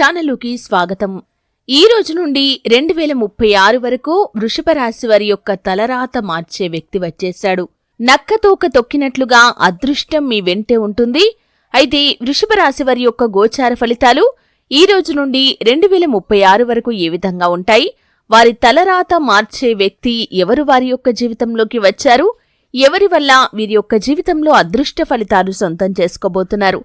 ఛానలుకి స్వాగతం. ఈ రోజు నుండి రెండు వేల ముప్పై ఆరు వరకు వృషభ రాశి వారి యొక్క తలరాత మార్చే వ్యక్తి వచ్చేశాడు. నక్కతోక తొక్కినట్లుగా అదృష్టం మీ వెంటే ఉంటుంది. అయితే వృషభ రాశి వారి యొక్క గోచార ఫలితాలు ఈ రోజు నుండి రెండు వేల ముప్పై ఆరు వరకు ఏ విధంగా ఉంటాయి? వారి తలరాత మార్చే వ్యక్తి ఎవరు? వారి యొక్క జీవితంలోకి వచ్చారు. ఎవరి వల్ల వీరి యొక్క జీవితంలో అదృష్ట ఫలితాలు సొంతం చేసుకోబోతున్నారు?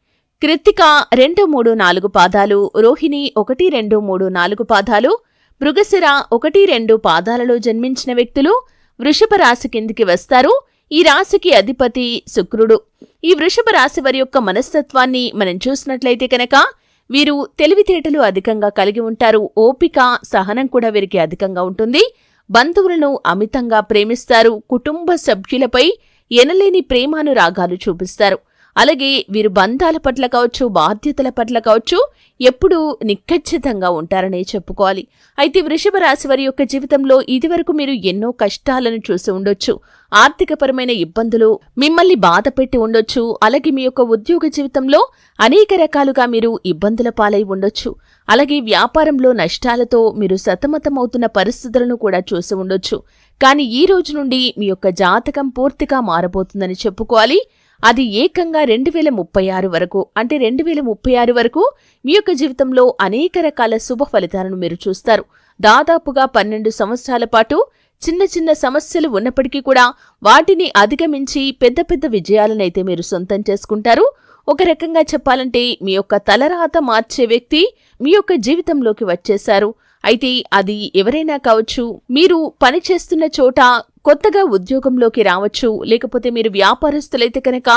కృత్తిక రెండు మూడు నాలుగు పాదాలు రోహిణి ఒకటి రెండు మూడు నాలుగు పాదాలు మృగశిర ఒకటి రెండు పాదాలలో జన్మించిన వ్యక్తులు వృషభ రాశి కిందికి వస్తారు. ఈ రాశికి అధిపతి శుక్రుడు. ఈ వృషభ రాశి వారి యొక్క మనస్తత్వాన్ని మనం చూసినట్లయితే కనుక వీరు తెలివితేటలు అధికంగా కలిగి ఉంటారు. ఓపిక సహనం కూడా వీరికి అధికంగా ఉంటుంది. బంధువులను అమితంగా ప్రేమిస్తారు. కుటుంబ సభ్యులపై ఎనలేని ప్రేమానురాగాలు చూపిస్తారు. అలాగే వీరు బంధాల పట్ల కావచ్చు బాధ్యతల పట్ల కావచ్చు ఎప్పుడూ నిక్కచ్చితంగా ఉంటారనే చెప్పుకోవాలి. అయితే వృషభ రాశి వారి యొక్క జీవితంలో ఇదివరకు మీరు ఎన్నో కష్టాలను చూసి ఉండొచ్చు. ఆర్థికపరమైన ఇబ్బందులు మిమ్మల్ని బాధ పెట్టి ఉండొచ్చు. అలాగే మీ యొక్క ఉద్యోగ జీవితంలో అనేక రకాలుగా మీరు ఇబ్బందుల పాలై ఉండొచ్చు. అలాగే వ్యాపారంలో నష్టాలతో మీరు సతమతమవుతున్న పరిస్థితులను కూడా చూసి ఉండొచ్చు. కానీ ఈ రోజు నుండి మీ యొక్క జాతకం పూర్తిగా మారబోతుందని చెప్పుకోవాలి. అది ఏకంగా రెండు వేల ముప్పై ఆరు వరకు అంటే రెండు వేల ముప్పై ఆరు వరకు మీ యొక్క జీవితంలో అనేక రకాల శుభ ఫలితాలను మీరు చూస్తారు. దాదాపుగా పన్నెండు సంవత్సరాల పాటు చిన్న చిన్న సమస్యలు ఉన్నప్పటికీ కూడా వాటిని అధిగమించి పెద్ద పెద్ద విజయాలనైతే మీరు సొంతం చేసుకుంటారు. ఒక రకంగా చెప్పాలంటే మీ యొక్క తలరాత మార్చే వ్యక్తి మీ యొక్క జీవితంలోకి వచ్చేశారు. అయితే అది ఎవరైనా కావచ్చు మీరు పని చేస్తున్న చోట కొత్తగా ఉద్యోగంలోకి రావచ్చు లేకపోతే మీరు వ్యాపారస్తులైతే కనుక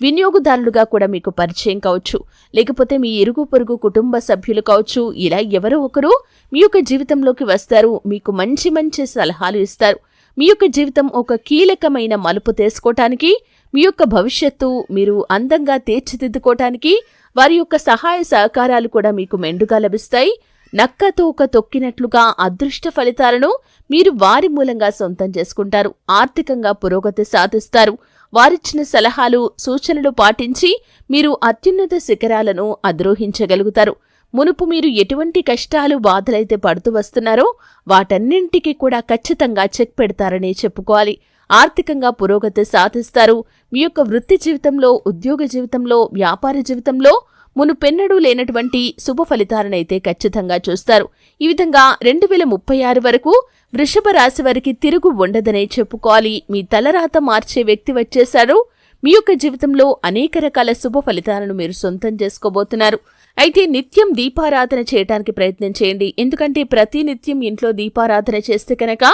వినియోగదారులుగా కూడా మీకు పరిచయం కావచ్చు లేకపోతే మీ ఇరుగు పొరుగు కుటుంబ సభ్యులు కావచ్చు ఇలా ఎవరో ఒకరు మీ యొక్క జీవితంలోకి వస్తారు మీకు మంచి మంచి సలహాలు ఇస్తారు. మీ యొక్క జీవితం ఒక కీలకమైన మలుపు తీసుకోవటానికి మీ యొక్క భవిష్యత్తు మీరు అందంగా తీర్చిదిద్దుకోవటానికి వారి యొక్క సహాయ సహకారాలు కూడా మీకు మెండుగా లభిస్తాయి. నక్కతోక తొక్కినట్లుగా అదృష్ట ఫలితాలను మీరు వారి మూలంగా సొంతం చేసుకుంటారు. ఆర్థికంగా పురోగతి సాధిస్తారు. వారిచ్చిన సలహాలు సూచనలు పాటించి మీరు అత్యున్నత శిఖరాలను అధిరోహించగలుగుతారు. మునుపు మీరు ఎటువంటి కష్టాలు బాధలైతే పడుతూ వస్తున్నారో వాటన్నింటికి కూడా ఖచ్చితంగా చెక్ పెడతారని చెప్పుకోవాలి. ఆర్థికంగా పురోగతి సాధిస్తారు. మీ యొక్క వృత్తి జీవితంలో ఉద్యోగ జీవితంలో వ్యాపార జీవితంలో మునుపెన్నడూ లేనటువంటి శుభ ఫలితాలనైతే ఖచ్చితంగా చూస్తారు. ఈ విధంగా రెండు వేల ముప్పై ఆరు వరకు వృషభ రాశి వారికి తిరుగు ఉండదనే చెప్పుకోవాలి. మీ తలరాత మార్చే వ్యక్తి వచ్చేశారు. మీ యొక్క జీవితంలో అనేక రకాల శుభ ఫలితాలను మీరు సొంతం చేసుకోబోతున్నారు. అయితే నిత్యం దీపారాధన చేయడానికి ప్రయత్నం చేయండి. ఎందుకంటే ప్రతి నిత్యం ఇంట్లో దీపారాధన చేస్తే కనుక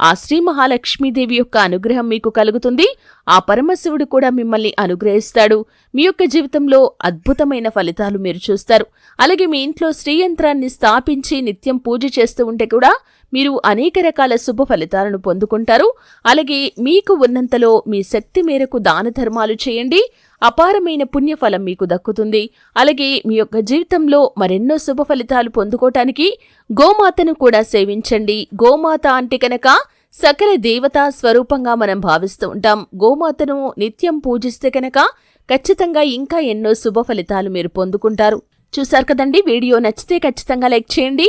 ఆ శ్రీ మహాలక్ష్మీదేవి యొక్క అనుగ్రహం మీకు కలుగుతుంది. ఆ పరమశివుడు కూడా మిమ్మల్ని అనుగ్రహిస్తాడు. మీ యొక్క జీవితంలో అద్భుతమైన ఫలితాలు మీరు చూస్తారు. అలాగే మీ ఇంట్లో శ్రీయంత్రాన్ని స్థాపించి నిత్యం పూజ చేస్తూ ఉంటే కూడా మీరు అనేక రకాల శుభ ఫలితాలను పొందుకుంటారు. అలాగే మీకు ఉన్నంతలో మీ శక్తి మేరకు దాన ధర్మాలు చేయండి. అపారమైన పుణ్యఫలం మీకు దక్కుతుంది. అలాగే మీ యొక్క జీవితంలో మరెన్నో శుభ ఫలితాలు పొందుకోవటానికి గోమాతను కూడా సేవించండి. గోమాత అంటే కనుక సకల దేవతా స్వరూపంగా మనం భావిస్తూ ఉంటాం. గోమాతను నిత్యం పూజిస్తే కనుక ఖచ్చితంగా ఇంకా ఎన్నో శుభ ఫలితాలు మీరు పొందుకుంటారు. చూశారు కదండి? వీడియో నచ్చితే ఖచ్చితంగా లైక్ చేయండి.